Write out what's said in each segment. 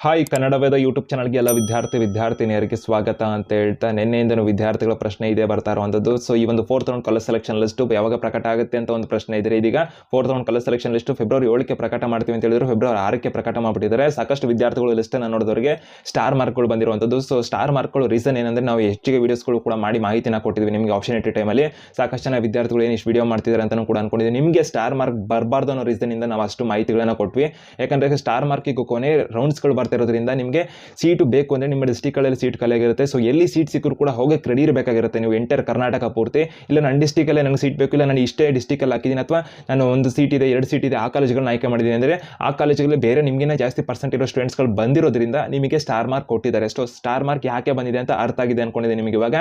Hi Kannada Veda YouTube ಚಾನಲ್ಗೆ ಎಲ್ಲ ವಿದ್ಯಾರ್ಥಿ ವಿದ್ಯಾರ್ಥಿನಿಯರಿಗೆ ಸ್ವಾಗತ ಅಂತ ಹೇಳ್ತಾ ನಿನ್ನೆಯಿಂದನೂ ವಿದ್ಯಾರ್ಥಿಗಳ ಪ್ರಶ್ನೆ ಇದೆ ಬರ್ತಾ ಇರುವಂಥದ್ದು ಸೊ ಈ ಒಂದು fourth round colour selection list ಯಾವಾಗ ಪ್ರಕಟ ಆಗುತ್ತೆ ಅಂತ ಒಂದು ಪ್ರಶ್ನೆ ಇದೆ. ಇದೀಗ fourth round colour selection list February ಏಳಕ್ಕೆ ಪ್ರಕಟ ಮಾಡ್ತೀವಿ ಅಂತ ಹೇಳಿದ್ರು. ಫೆಬ್ರವರಿ ಆರಕ್ಕೆ ಪ್ರಕಟ ಮಾಡಿಬಿಟ್ಟಿದ್ದಾರೆ. ಸಾಕಷ್ಟು ವಿದ್ಯಾರ್ಥಿಗಳು ಲಿಸ್ಟನ್ನು ನೋಡಿದವರಿಗೆ ಸ್ಟಾರ್ ಮಾರ್ಕ್ಗಳು ಬಂದಿರುವಂಥದ್ದು ಸೊ ಸ್ಟಾರ್ ಮಾರ್ಕ್ಗಳು ರೀಸನ್ ಏನಂದ್ರೆ ನಾವು ಹೆಚ್ಚಿಗೆ ವೀಡಿಯೋಸ್ಗಳು ಕೂಡ ಮಾಡಿ ಮಾಹಿತಿನ ಕೊಟ್ಟಿದ್ವಿ ನಿಮಗೆ ಆಪ್ಷನ್ ಆಪ್ಷನಿಟಿ ಟೈಮಲ್ಲಿ ಸಾಕಷ್ಟು ಜನ ವಿದ್ಯಾರ್ಥಿಗಳು ಏನು ಇಷ್ಟು ವಿಡಿಯೋ ಮಾಡ್ತಿದ್ದಾರೆ ಅಂತಲೂ ಕೂಡ ಅನ್ಕೊಂಡಿದ್ವಿ ನಿಮಗೆ ಸ್ಟಾರ್ ಮಾರ್ಕ್ ಬರಬಾರ್ದು ಅನ್ನೋ ರೀಸನಿಂದ ನಾವು ಅಷ್ಟು ಮಾಹಿತಿಗಳನ್ನು ಕೊಟ್ವಿ. ಯಾಕಂದ್ರೆ ಸ್ಟಾರ್ ಮಾರ್ಕಿಗೂ ಕೊನೆ ರೌಂಡ್ಸ್ಗಳು ಬರ್ತಾ ಇರೋದ್ರಿಂದ ನಿಮಗೆ ಸೀಟು ಬೇಕು ಅಂದರೆ ನಿಮ್ಮ ಡಿಸ್ಟಿಕ್ಗಳಲ್ಲಿ ಸೀಟ್ ಖಾಲಿಯಾಗಿರುತ್ತೆ ಸೊ ಎಲ್ಲಿ ಸೀಟ್ ಸಿಕ್ಕರೂ ಕೂಡ ಹೋಗಿ ಕ್ರೆಡಿ ಇರಬೇಕಾಗಿರುತ್ತೆ. ನೀವು ಎಂಟರ್ ಕರ್ನಾಟಕ ಪೂರ್ತಿ. ಇಲ್ಲ ನನ್ನ ಡಿಸ್ಟಿಕಲ್ಲೇ ನನಗೆ ಸೀಟ್ ಬೇಕು, ಇಲ್ಲ ನಾನು ಇಷ್ಟೇ ಡಿಸ್ಟಿಕಲ್ಲಿ ಹಾಕಿದ್ದೀನಿ ಅಥವಾ ನಾನು ಒಂದು ಸೀಟ್ ಇದೆ, ಎರಡು ಸೀಟ್ ಇದೆ, ಆ ಕಾಲೇಜ್ಗಳನ್ನ ಆಯ್ಕೆ ಮಾಡಿದ್ದೀನಿ ಅಂದರೆ ಆ ಕಾಲೇಜುಗಳಲ್ಲಿ ಬೇರೆ ನಿಮಗಿನ ಜಾಸ್ತಿ ಪರ್ಸೆಂಟ್ ಇರೋ ಸ್ಟೂಡೆಂಟ್ಸ್ಗಳು ಬಂದಿರೋದ್ರಿಂದ ನಿಮಗೆ ಸ್ಟಾರ್ ಮಾರ್ಕ್ ಕೊಟ್ಟಿದ್ದಾರೆ. ಸೊ ಸ್ಟಾರ್ ಮಾರ್ಕ್ ಯಾಕೆ ಬಂದಿದೆ ಅಂತ ಅರ್ಥ ಆಗಿದೆ ಅಂದ್ಕೊಂಡಿದ್ದೀನಿ ನಿಮಗೆ ಇವಾಗ.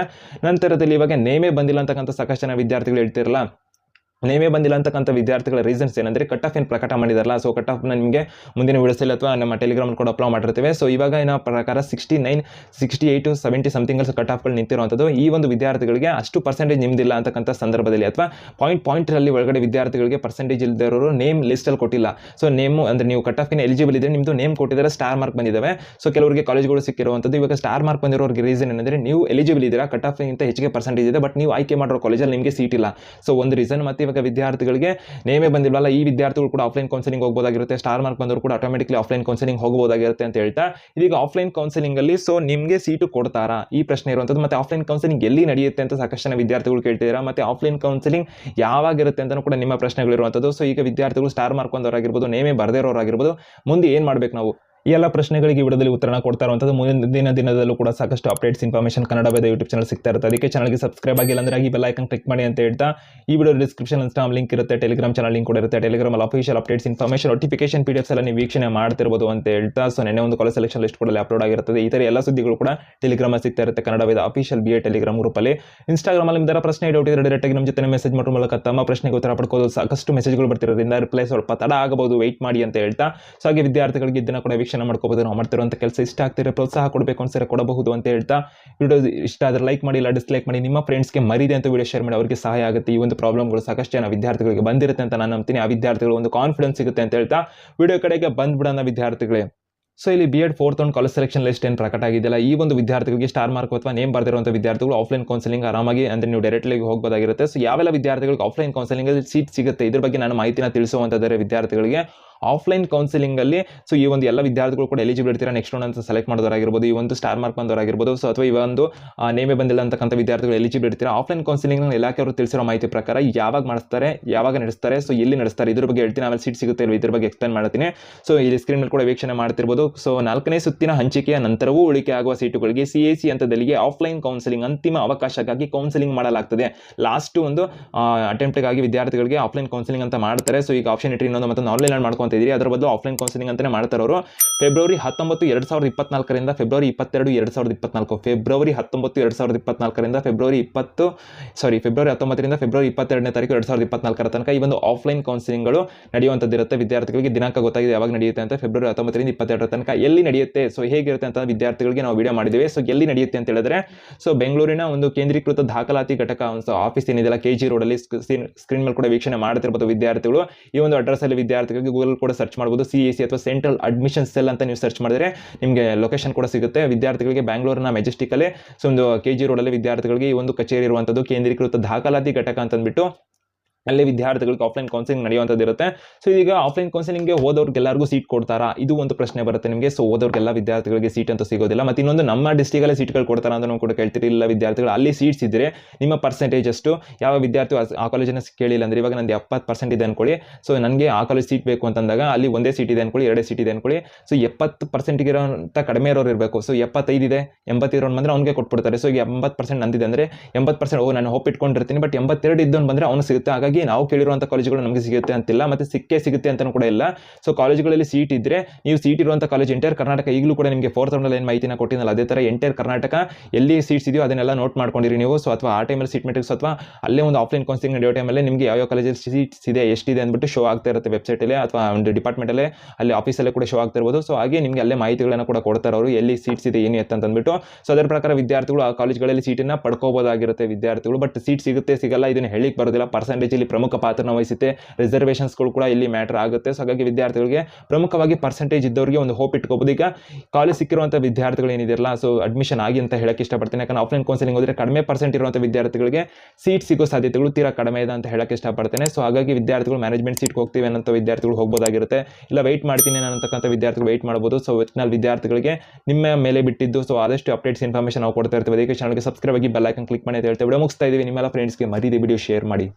ನಂತರದಲ್ಲಿ ಇವಾಗ ನೇಮೇ ಬಂದಿಲ್ಲ ಅಂತಕ್ಕಂಥ ಸಾಕಷ್ಟು ಜನ ವಿದ್ಯಾರ್ಥಿಗಳು ಹೇಳ್ತಿರಲ್ಲ. ನೇಮೇ ಬಂದಿಲ್ಲ ಅಂತಕ್ಕಂಥ ವಿದ್ಯಾರ್ಥಿಗಳ ರೀಸನ್ಸ್ ಏನಂದರೆ ಕಟ್ ಆಫ್ ಏನು ಪ್ರಕಟ ಮಾಡಿದಾರಲ್ಲ ಸೊ ಕಟ್ ಆಫ್ ನಿಮಗೆ ಮುಂದಿನ ವಿಡಿಯೋಸಲ್ಲಿ ಅಥವಾ ನಮ್ಮ ಟೆಲಿಗ್ರಾಮ್ ಕೂಡ ಅಪ್ಲೋಡ್ ಮಾಡಿರ್ತೇವೆ. ಸೊ ಇವಾಗ ಏನೋ ಪ್ರಕಾರ sixty nine sixty eight seventy something cut ಆಫ್ಗಳು ನಿಂತಿರುವಂಥದ್ದು ಈ ಒಂದು ವಿದ್ಯಾರ್ಥಿಗಳಿಗೆ ಅಷ್ಟು ಪರ್ಸೆಂಟೇಜ್ ನಿಮ್ದಿಲ್ಲ ಅಂತಕ್ಕಂಥ ಸಂದರ್ಭದಲ್ಲಿ ಅಥವಾ ಪಾಯಿಂಟ್ ಪಾಯಿಂಟಲ್ಲಿ ಒಳಗಡೆ ವಿದ್ಯಾರ್ಥಿಗಳಿಗೆ ಪರ್ಸೆಂಟೇಜ್ ಇಲ್ಲದಿರೋರು ನೇಮ್ ಲಿಸ್ಟಲ್ಲಿ ಕೊಟ್ಟಿಲ್ಲ. ಸೊ ನೇಮು ಅಂದರೆ ನೀವು ಕಟ್ ಆಫ್ಗೆ ಎಲಿಜಿಬಲ್ ಇದ್ದರೆ ನಿಮ್ಮದು ನೇಮ್ ಕೊಟ್ಟಿದ್ದಾರೆ ಸ್ಟಾರ್ ಮಾರ್ಕ್ ಬಂದಿದ್ದಾವೆ. ಸೊ ಕೆಲವರಿಗೆ ಕಾಲೇಜ್ಗಳು ಸಿಕ್ಕಿರುವಂಥದ್ದು ಇವಾಗ ಸ್ಟಾರ್ ಮಾರ್ಕ್ ಬಂದಿರೋರಿಗೆ ರೀಸನ್ ಏನಂದರೆ ನೀವು ಎಲಿಜಿಬಲ್ ಇದ್ದೀರಾ ಕಟ್ ಆಫ್ಗಿಂತ ಹೆಚ್ಚಿಗೆ ಪರ್ಸೆಂಟೇಜ್ ಇದೆ ಬಟ್ ನೀವು ಆಯ್ಕೆ ಮಾಡಿರೋ ಕಾಲೇಜಲ್ಲಿ ನಿಮಗೆ ಸೀಟ್ ಇಲ್ಲ. ಸೊ ಒಂದು ರೀಸನ್ ಮತ್ತು ಇವಾಗ ವಿದ್ಯಾರ್ಥಿಗಳಿಗೆ ನೇಮೇ ಬಂದಿಲ್ಲ ಈ ವಿದ್ಯಾರ್ಥಿಗಳು ಕೂಡ ಆಫ್ಲೈನ್ ಕೌನ್ಸಿಲಿಂಗ್ ಹೋಗಬಹುದಾಗಿರುತ್ತೆ ಸ್ಟಾರ್ ಮಾರ್ಕ್ ಬಂದವರು ಕೂಡ ಆಟೋಮೆಟಿಕ್ಲಿ ಆಫ್ಲೈನ್ ಕೌನ್ಸಿಲಿಂಗ್ ಹೋಗಬಹುದಾಗಿರುತ್ತೆ ಅಂತ ಹೇಳ್ತಾ, ಇದೀಗ ಆಫ್ಲೈನ್ ಕೌನ್ಸಿಲಿಂಗ್ ಅಲ್ಲಿ ಸೊ ನಿಮಗೆ ಸೀಟು ಕೊಡ್ತಾರಾ? ಈ ಪ್ರಶ್ನೆ ಇರುವಂಥದ್ದು ಮತ್ತೆ ಆಫ್ಲೈನ್ ಕೌನ್ಸಿಲಿಂಗ್ ಎಲ್ಲಿ ನಡೆಯುತ್ತೆ ಅಂತ ಸಾಕಷ್ಟು ವಿದ್ಯಾರ್ಥಿಗಳು ಕೇಳ್ತಿದ್ದೀರಾ? ಮತ್ತೆ ಆಫ್ಲೈನ್ ಕೌನ್ಸಿಲಿಂಗ್ ಯಾವಾಗಿರುತ್ತೆ ಅಂತ ಕೂಡ ನಿಮ್ಮ ಪ್ರಶ್ನೆಗಳಿರುವಂಥದ್ದು ಸೊ ಈಗ ವಿದ್ಯಾರ್ಥಿಗಳು ಸ್ಟಾರ್ ಮಾರ್ಕ್ ಬಂದವರಾಗಿರ್ಬೋದು ನೇಮೇ ಬರ್ದಿರೋರಾಗಿರ್ಬೋದು ಮುಂದೆ ಏನು ಮಾಡಬೇಕು ನಾವು? ಈ ಎಲ್ಲ ಪ್ರಶ್ನೆಗಳಿಗೆ ವಿಡಿಯೋದಲ್ಲಿ ಉತ್ತರ ಕೊಡ್ತಾ ಇರುವಂಥದ್ದು ಮುಂದಿನ ದಿನದಲ್ಲೂ ಕೂಡ ಸಾಕಷ್ಟು updates information Kannada Veda YouTube channel ಸಿಗ್ತಾ ಇರುತ್ತೆ. ಅದಕ್ಕೆ ಚಾನಲ್ಗೆ ಸಬ್ಸ್ಕ್ರೈಬ್ ಆಗಿಲ್ಲ ಅಂದ್ರೆ ಈ ಬೆಲ್ ಐಕನ್ ಕ್ಲಿಕ್ ಮಾಡಿ ಅಂತ ಹೇಳ್ತಾ ಈ ವಿಡಿಯೋ ಡಿಸ್ಕ್ರಿಪ್ಷನ್ ಇನ್ಸ್ಟಾಮ್ ಲಿಂಕ್ ಇರುತ್ತೆ. ಟೆಲಿಗ್ರಾಮ್ ಚಾನಲ್ ಲಿಂಕ್ ಕೂಡ ಇರುತ್ತೆ. ಟೆಲಿಗ್ರಾಮ್ ಅಲ್ಲಿ official updates information notification P ಎಲ್ಲ ನೀವು ವೀಕ್ಷಣೆ ಮಾಡ್ತಿರ್ಬೋದು ಅಂತ ಹೇಳ್ತಾ ಸೊ ನೆನ್ನೆ ಒಂದು ಕಾಲೇಜ್ ಸೆಲೆಕ್ಷನ್ ಲಿಸ್ಟ್ ಕೂಡ ಅಪ್ಲೋಡ್ ಆಗಿರುತ್ತೆ ಈ ಥರ ಎಲ್ಲ ಸುದ್ದಿಗಳು ಕೂಡ ಟೆಲಿಗ್ರಾಮ್ ಸಿಗ್ತಾ ಇರುತ್ತೆ. Kannada Veda official B A Telegram ಗ್ರೂಪಲ್ಲಿ ಇನ್ಸ್ಟಾಗ್ರಾಮಲ್ಲಿ ಅಲ್ಲಿ ನಿಮ್ದರ ಪ್ರಶ್ನೆ ಡೌಟ್ ಇದ್ರೆ ಡೈರೆಕ್ಟ್ ಆಗಿ ನಮ್ಮ ಜೊತೆ ಮೆಸೇಜ್ ಮಾಡೋ ಮೂಲಕ ತಮ್ಮ ಪ್ರಶ್ನೆಗೆ ಉತ್ತರ ಪಡ್ಕೋದು ಸಾಕಷ್ಟು ಮೆಸೇಜ್ಗಳು ಬರ್ತಿರೋದ್ರಿಂದ ರಿಪ್ಲೈ ಸ್ವಲ್ಪ ತಡ ಆಗಬಹುದು. ವೆಯ್ಟ್ ಮಾಡಿ ಅಂತ ಹೇಳ್ತಾ. ಸೊ ಹಾಗೆ ವಿದ್ಯಾರ್ಥಿಗಳಿಗೆ ಇದನ್ನ ಕೂಡ ವೀಕ್ಷಣೆ ಮಾಡ್ಕೋಬಹುದು ನಾವು ಮಾಡ್ತಿರುವಂಥ ಕೆಲಸ ಇಷ್ಟ ಆಗ್ತಿರೋ ಪ್ರೋತ್ಸಾಹ ಕೊಡಬೇಕು ಅನ್ಸರ ಕೊಡಬಹುದು ಅಂತ ಹೇಳ್ತಾ ವಿಡಿಯೋ ಇಷ್ಟ ಆದ್ರೆ ಲೈಕ್ ಮಾಡಿ, ಇಲ್ಲ ಡಿಸ್ಲೈಕ್ ಮಾಡಿ, ನಿಮ್ಮ ಫ್ರೆಂಡ್ಸ್ಗೆ ಮರಿದೆ ಅಂತ ವಿಡಿಯೋ ಶೇರ್ ಮಾಡಿ, ಅವರಿಗೆ ಸಹಾಯ ಆಗುತ್ತೆ. ಈ ಒಂದು ಪ್ರಾಬ್ಲಮ್ಗಳು ಸಾಕಷ್ಟು ಜನ ವಿದ್ಯಾರ್ಥಿಗಳಿಗೆ ಬಂದಿರುತ್ತೆ ಅಂತ ನಾನು ನಂಬ್ತೀನಿ. ಆ ವಿದ್ಯಾರ್ಥಿಗಳು ಒಂದು ಕಾನ್ಫಿಡೆನ್ಸ್ ಸಿಗುತ್ತೆ ಅಂತ ಹೇಳ್ತಾ ವಿಡಿಯೋ ಕಡೆಗೆ ಬಂದ್ಬಿಡೋಣ ವಿದ್ಯಾರ್ಥಿಗಳೇ. ಸೊ ಇಲ್ಲಿ ಬಿ ಎಡ್ ಫೋರ್ತ್ ಒಂದು ಕಾಲೇಜ್ ಸೆಲೆಕ್ಷನ್ ಲಿಸ್ಟ್ ಏನು ಪ್ರಕಟ ಆಗಿದೆಯಲ್ಲ, ಈ ಒಂದು ವಿದ್ಯಾರ್ಥಿಗಳಿಗೆ ಸ್ಟಾರ್ ಮಾರ್ಕ್ ಅಥವಾ ನೇಮ್ ಬರ್ದಿರುವಂಥ ವಿದ್ಯಾರ್ಥಿಗಳು ಆಫ್ಲೈನ್ ಕೌನ್ಸಿಲಿಂಗ್ ಆರಾಮಾಗಿ ಅಂದರೆ ನೀವು ಡೈರೆಕ್ಟ್ಲಿ ಹೋಗಬಹುದಾಗಿರುತ್ತೆ ಸೊ ಯಾವೆಲ್ಲ ವಿದ್ಯಾರ್ಥಿಗಳಿಗೆ ಆಫ್ಲೈನ್ ಕೌನ್ಸಿಲಿಂಗ್ ಸೀಟ್ ಸಿಗುತ್ತೆ, ಇದ್ರ ಬಗ್ಗೆ ನಾನು ಮಾಹಿತಿನ ತಿಳಿಸುವಂಥದ್ದರೆ ವಿದ್ಯಾರ್ಥಿಗಳಿಗೆ. ಆಫ್ಲೈನ್ ಕೌನ್ಸಿಲಿಂಗಲ್ಲಿ ಸೊ ಈ ಒಂದು ಎಲ್ಲ ವಿದ್ಯಾರ್ಥಿಗಳು ಕೂಡ ಎಲಿಜಿಬಲ್ ಇರ್ತೀರಾ? ನೆಕ್ಸ್ಟ್ ರೌಂಡ್ ಅಂತ ಸೆಲೆಕ್ಟ್ ಮಾಡೋದಾಗಿರ್ಬೋದು ಈ ಒಂದು ಸ್ಟಾರ್ ಮಾರ್ಕ್ ಬಂದವರಾಗಿರ್ಬೋದು ಸೊ ಅಥವಾ ಈ ಒಂದು ನೇಮೇ ಬಂದಿಲ್ಲ ಅಂತಕ್ಕಂಥ ವಿದ್ಯಾರ್ಥಿಗಳು ಎಲಿಜಿಬಲ್ ಇರ್ತೀರಾ? ಆಫ್ಲೈನ್ ಕೌನ್ಸಿಲಿಂಗ್ ಇಲಾಖೆಯವರು ತಿಳಿಸಿರೋ ಮಾಹಿತಿ ಪ್ರಕಾರ ಯಾವಾಗ ಮಾಡಿಸ್ತಾರೆ, ಯಾವಾಗ ನಡೆಸ್ತಾರೆ ಸೊ ಎಲ್ಲಿ ನಡೆಸ್ತಾರೆ? ಇದ್ರ ಬಗ್ಗೆ ಹೇಳ್ತೀನಿ, ಆಮೇಲೆ ಸೀಟ್ ಸಿಗುತ್ತೆ ಇದ್ರ ಬಗ್ಗೆ ಎಕ್ಸ್ಪ್ಲೈನ್ ಮಾಡ್ತೀನಿ. ಸೊ ಇಲ್ಲಿ ಸ್ಕ್ರೀನ್ ಮೇಲೆ ಕೂಡ ವೀಕ್ಷಣೆ ಮಾಡ್ತಿರ್ಬೋದು. ಸೊ ನಾಲ್ಕನೇ ಸುತ್ತಿನ ಹಂಚಿಕೆಯ ನಂತರವೂ ಉಳಿಕೆ ಆಗುವ ಸೀಟುಗಳಿಗೆ ಸಿ ಎ ಸಿ ಹಂತದಲ್ಲಿಗೆ ಆಫ್ಲೈನ್ ಕೌನ್ಸಿಲಿಂಗ್ ಅಂತಿಮ ಅವಕಾಶಕ್ಕಾಗಿ ಕೌನ್ಸಿಲಿಂಗ್ ಮಾಡಲಾಗ್ತದೆ. ಲಾಸ್ಟ್ ಒಂದು ಅಟೆಂಪ್ಟ್ಗಾಗಿ ವಿದ್ಯಾರ್ಥಿಗಳಿಗೆ ಆಫ್ಲೈನ್ ಕೌನ್ಸಿಲಿಂಗ್ ಅಂತ ಮಾಡ್ತಾರೆ. ಸೊ ಈಗ ಆಪ್ಷನ್ ಎಂಟ್ರಿ ಇನ್ನೊಂದು ಮತ್ತೆ ಆನ್ಲೈನ್ ಮಾಡ್ಕೊಂತ ಇದ್ದೀರಿ ಅದರ ಬದಲು ಆಫ್ಲೈನ್ ಕೌನ್ಸಿಲಿಂಗ್ ಅಂತಲೇ ಮಾಡ್ತಾರೆ ಅವರು. ಫೆಬ್ರವರಿ ಹತ್ತೊಂಬತ್ತು, ಎರಡು ಸಾವಿರದ ಇಪ್ಪತ್ನಾಲ್ಕರಿಂದ ಫೆಬ್ರವರಿ ಇಪ್ಪತ್ತೆರಡು, ಎರಡು ಸಾವಿರದ ಇಪ್ಪತ್ನಾಲ್ಕು. ಫೆಬ್ರವರಿ ಹತ್ತೊಂಬತ್ತು, ಎರಡು ಸಾವಿರದ ಇಪ್ಪತ್ನಾಲ್ಕರಿಂದ ಫೆಬ್ರವರಿ ಇಪ್ಪತ್ತು ಸಾರಿ ಫೆಬ್ರವರಿ ಹತ್ತೊಂಬತ್ತರಿಂದ ಫೆಬ್ರವರಿ ಇಪ್ಪತ್ತೆರಡನೇ ತಾರೀಕು, ಎರಡು ಸಾವಿರದ ಇಪ್ಪತ್ನಾಲ್ಕರ ತನಕ ಈ ಒಂದು ಆಫ್ಲೈನ್ ಕೌನ್ಸಿಲಿಂಗ್ಗಳು ನಡೆಯುವಂಥದ್ದಿರುತ್ತೆ. ವಿದ್ಯಾರ್ಥಿಗಳಿಗೆ ದಿನಾಂಕ ಗೊತ್ತಾಗಿದೆ, ಯಾವಾಗ ನಡೆಯುತ್ತೆ ಅಂತ ಫೆಬ್ರವರಿ ಹತ್ತೊಂಬತ್ತರಿಂದ ಇಪ್ಪತ್ತೆರಡರ ತನಕ ಎಲ್ಲಿ ನಡೆಯುತ್ತೆ ಸೊ ಹೇಗಿರುತ್ತೆ ಅಂತ ವಿದ್ಯಾರ್ಥಿಗಳಿಗೆ ನಾವು ವಿಡಿಯೋ ಮಾಡಿದ್ದೇವೆ. ಸೊ ಎಲ್ಲಿ ನಡೆಯುತ್ತೆ ಅಂತ ಹೇಳಿದ್ರೆ ಸೊ ಬೆಂಗಳೂರಿನ ಒಂದು ಕೇಂದ್ರೀಕೃತ ದಾಖಲಾತಿ ಘಟಕ, ಒಂದು ಆಫೀಸ್ ಏನಿದೆಯಲ್ಲ ಕೆ ಜಿ ರೋಡಲ್ಲಿ ಸ್ಕ್ರೀನ್ ಮೇಲೆ ಕೂಡ ವೀಕ್ಷಣೆ ಮಾಡ್ತಿರ್ಬೋದು ವಿದ್ಯಾರ್ಥಿಗಳು. ಈ ಒಂದು ಅಡ್ರೆಸ್ ಅಲ್ಲಿ ವಿದ್ಯಾರ್ಥಿಗಳಿಗೆ ಗೂಗಲ್ ಕೂಡ ಸರ್ಚ್ ಮಾಡ್ಬೋದು. ಸಿ ಎ ಸಿ ಅಥವಾ ಸೆಂಟ್ರಲ್ ಅಡ್ಮಿಷನ್ ಸೆಲ್ ಅಂತ ನೀವು ಸರ್ಚ್ ಮಾಡಿದ್ರೆ ನಿಮಗೆ ಲೊಕೇಶನ್ ಕೂಡ ಸಿಗುತ್ತೆ. ವಿದ್ಯಾರ್ಥಿಗಳಿಗೆ ಬ್ಯಾಂಗ್ಳೂರಿನ ಮೆಜೆಸ್ಟಿಕಲ್ಲೇ ಸೊ, ಒಂದು ಕೆ ಜಿ ರೋಡಲ್ಲಿ ವಿದ್ಯಾರ್ಥಿಗಳಿಗೆ ಈ ಒಂದು ಕಚೇರಿ ಇರುವಂಥದ್ದು ಕೇಂದ್ರೀಕೃತ ದಾಖಲಾತಿ ಘಟಕ ಅಂತಂದ್ಬಿಟ್ಟು ಅಲ್ಲಿ ವಿದ್ಯಾರ್ಥಿಗಳಿಗೆ ಆಫ್ಲೈನ್ ಕೌನ್ಸಿಲಿಂಗ್ ನಡೆಯುವಂಥದ್ದು ಇರುತ್ತೆ. ಸೊ ಈಗ ಆಫ್ಲೈನ್ ಕೌನ್ಸಿಲಿಂಗ್ಗೆ ಹೋದವ್ರಿಗೆಲ್ಲರಿಗೂ ಸೀಟ್ ಕೊಡ್ತಾರಾ? ಇದು ಒಂದು ಪ್ರಶ್ನೆ ಬರುತ್ತೆ ನಿಮಗೆ. ಸೊ ಓದೋರಿಗೆಲ್ಲ ವಿದ್ಯಾರ್ಥಿಗಳಿಗೆ ಸೀಟ್ ಅಂತೂ ಸಿಗೋದಿಲ್ಲ. ಮತ್ತು ಇನ್ನೊಂದು ನಮ್ಮ ಡಿಸ್ಟಿಕಲ್ಲೇ ಸೀಟ್ಗಳು ಕೊಡ್ತಾರಾ ಅಂತ ನಾವು ಕೂಡ ಕೇಳ್ತೀರಿ ಇಲ್ಲ ವಿದ್ಯಾರ್ಥಿಗಳು ಅಲ್ಲಿ ಸೀಟ್ಸ್ ಇದ್ದರೆ ನಿಮ್ಮ ಪರ್ಸೆಂಟೇಜ್ ಅಷ್ಟು. ಯಾವ ವಿದ್ಯಾರ್ಥಿ ಆ- ಕಾಲೇಜಿನ ಕಾಲೇಜನ್ನು ಕೇಳಿಲ್ಲ ಅಂದ್ರೆ ಇವಾಗ ನಂದು ಎಪ್ಪತ್ತು ಪರ್ಸೆಂಟ್ ಇದೆ ಅನ್ಕೊಳ್ಳಿ. ಸೊ ನನಗೆ ಆ ಕಾಲೇಜ್ ಸೀಟ್ ಬೇಕು ಅಂತಂದಾಗ ಅಲ್ಲಿ ಒಂದೇ ಸೀಟ್ ಇದೆ ಅನ್ಕೊಳ್ಳಿ, ಎರಡೇ ಸೀಟ್ ಇದೆ ಅನ್ಕೊಳ್ಳಿ. ಸೊ ಎಪ್ಪತ್ತು ಇರೋಂಥ ಕಡಿಮೆ ಇರೋರು ಇರಬೇಕು. ಸೊ ಎಪ್ಪತ್ತೈದು ಇದೆ ಎಂಬತ್ತು ಇರೋನು ಬಂದರೆ ಅವ್ನಿಗೆ ಕೊಟ್ಬಿಡ್ತಾರೆ. ಸೊ ಈಗ ಎಂಬತ್ತು ಪರ್ಸೆಂಟ್ ನಂದಿದೆ ಅಂದರೆ ಎಂಬತ್ತು ಪರ್ಸೆಂಟ್ ಓ, ನಾನು ಹೋಪ್ ಇಟ್ಕೊಂಡಿರ್ತೀನಿ. ಬಟ್ ಎಂಬತ್ತೆರಡು ಇದ್ದವನು ಬಂದರೆ ಅವನು ಸಿಗುತ್ತೆ. ಹಾಗಾಗಿ ನಾವು ಕೇಳಿರುವಂಥ ಕಾಲೇಜುಗಳು ನಮಗೆ ಸಿಗುತ್ತೆ ಅಂತಿಲ್ಲ, ಮತ್ತು ಸಿಕ್ಕೇ ಸಿಗುತ್ತೆ ಅಂತಲೂ ಕೂಡ ಇಲ್ಲ. ಸೊ ಕಾಲೇಜುಗಳಲ್ಲಿ ಸೀಟ್ ಇದ್ದರೆ ನೀವು ಸೀಟ್ ಇರುವಂಥ ಕಾಲೇಜ್ ಎಂಟೈರ್ ಕರ್ನಾಟಕ, ಈಗಲೂ ಕೂಡ ನಿಮಗೆ ಫೋರ್ತ್ ರೌಂಡಲ್ಲಿ ಏನು ಮಾಹಿತಿನ ಕೊಟ್ಟಿದ್ದಲ್ಲ ಅದೇ ಥರ ಎಂಟೈರ್ ಕರ್ನಾಟಕ, ಎಲ್ಲಿ ಸೀಟ್ಸ್ ಇದೆಯೋ ಅದನ್ನೆಲ್ಲ ನೋಟ್ ಮಾಡ್ಕೊಂಡಿರಿ ನೀವು. ಸೊ ಅಥವಾ ಆ ಟೈಮಲ್ಲಿ ಸೀಟ್ ಮೆಟ್ರಿಕ್ಸ್ ಅಥವಾ ಅಲ್ಲೇ ಒಂದು ಆಫ್ಲೈನ್ ಕೌನ್ಸಿಲಿಂಗ್ ನಡೆಯೋ ಟೈಮಲ್ಲಿ ನಿಮಗೆ ಯಾವ ಕಾಲೇಜಲ್ಲಿ ಸೀಟ್ಸ್ ಇದೆ, ಎಷ್ಟಿದೆ ಅಂದ್ಬಿಟ್ಟು ಶೋ ಆಗ್ತಾ ಇರುತ್ತೆ ವೆಬ್ಸೈಟಲ್ಲಿ ಅಥವಾ ಒಂದು ಡಿಪಾರ್ಟ್ಮೆಂಟಲ್ಲೇ ಅಲ್ಲಿ ಆಫೀಸಲ್ಲೇ ಕೂಡ ಶೋ ಆಗ್ತಿರ್ಬೋದು ಸೊ ಹಾಗೆ ನಿಮಗೆ ಅಲ್ಲೇ ಮಾಹಿತಿಗಳನ್ನು ಕೂಡ ಕೊಡ್ತಾರೆ ಅವರು, ಎಲ್ಲಿ ಸೀಟ್ಸ್ ಇದೆ, ಏನು ಎತ್ತ ಅಂತಂದ್ಬಿಟ್ಟು. ಸೊ ಅದರ ಪ್ರಕಾರ ವಿದ್ಯಾರ್ಥಿಗಳು ಆ ಕಾಲೇಜ್ಗಳಲ್ಲಿ ಸೀಟನ್ನು ಪಡ್ಕೋಬೋದಾಗಿರುತ್ತೆ ವಿದ್ಯಾರ್ಥಿಗಳು. ಬಟ್ ಸೀಟ್ ಸಿಗುತ್ತೆ, ಸಿಗಲ್ಲ, ಇದನ್ನು ಹೇಳಿಕ್ ಬರೋದಿಲ್ಲ ಪರ್ಸೆಂಟೇಜ್ ಇಲ್ಲಿ ಪ್ರಮುಖ ಪಾತ್ರನ ವಹಿಸುತ್ತೆ. ರಿಸರ್ವೇಷನ್ಸ್ಗಳು ಕೂಡ ಇಲ್ಲಿ ಮ್ಯಾಟರ್ ಆಗುತ್ತೆ. ಸೊ ಹಾಗಾಗಿ ವಿದ್ಯಾರ್ಥಿಗಳಿಗೆ ಪ್ರಮುಖವಾಗಿ ಪರ್ಸೆಂಟೇಜ್ ಇದ್ದವರಿಗೆ ಒಂದು ಹೋಪ್ ಇಟ್ಕೋಬೋದು. ಈಗ ಕಾಲೇಜ್ ಸಿಕ್ಕಿರುವಂಥ ವಿದ್ಯಾರ್ಥಿಗಳು ಏನಿದೆಯಲ್ಲ, ಸೊ ಅಡ್ಮಿಷನ್ ಆಗಿ ಅಂತ ಹೇಳಕ್ಕೆ ಇಷ್ಟಪಡ್ತೀನಿ. ಯಾಕಂದ್ರೆ ಆಫ್ಲೈನ್ ಕೌನ್ಸಿಲಿಂಗ್ ಹೋದರೆ ಕಡಿಮೆ ಪರ್ಸೆಂಟ್ ಇರುವಂಥ ವಿದ್ಯಾರ್ಥಿಗಳಿಗೆ ಸೀಟ್ ಸಿಗೋ ಸಾಧ್ಯತೆಗಳು ತೀರಾ ಕಡಿಮೆ ಇದೆ ಅಂತ ಹೇಳಕ್ಕೆ ಇಷ್ಟಪಡ್ತೇನೆ. ಸೊ ಹಾಗಾಗಿ ವಿದ್ಯಾರ್ಥಿಗಳು ಮ್ಯಾನೇಜ್ಮೆಂಟ್ ಸೀಟ್ಗೆ ಹೋಗ್ತೀವಿ ಅನ್ನೋಂಥ ವಿದ್ಯಾರ್ಥಿಗಳು ಹೋಗ್ಬೋದಾಗಿರುತ್ತೆ. ಇಲ್ಲ ವೆಯ್ಟ್ ಮಾಡ್ತೀನಿ ಅನ್ನತಕ್ಕಂಥ ವಿದ್ಯಾರ್ಥಿಗಳು ವೆಯ್ಟ್ ಮಾಡ್ಬೋದು. ಸೊ ಒಟ್ಟಿನಲ್ಲಿ ವಿದ್ಯಾರ್ಥಿಗಳಿಗೆ ನಿಮ್ಮ ಮೇಲೆ ಬಿಟ್ಟಿದ್ದು, ಸೊ ಆದಷ್ಟು ಅಪ್ಡೇಟ್ಸ್ ಇನ್ಫಾರ್ಮೇಷನ್ ನಾವು ಕೊಡ್ತಾ ಇರ್ತೀವಿ. ಅದಕ್ಕೆ ಚಾನಲ್ಗೆ ಸಬ್ಸ್ಕ್ರೈಬ್ ಆಗಿ ಬೆಲ್ ಐಕನ್ ಕ್ಲಿಕ್ ಮಾಡಿ ಅಂತ ಹೇಳ್ತೇವೆ ವಿಡಿಯೋ ಮುಗಿಸ್ತಾ ಇದೀವಿ ನಿಮ್ಮೆಲ್ಲ ಫ್ರೆಂಡ್ಸ್ಗೆ ವಿಡಿಯೋ ಶೇರ್ ಮಾಡಿ.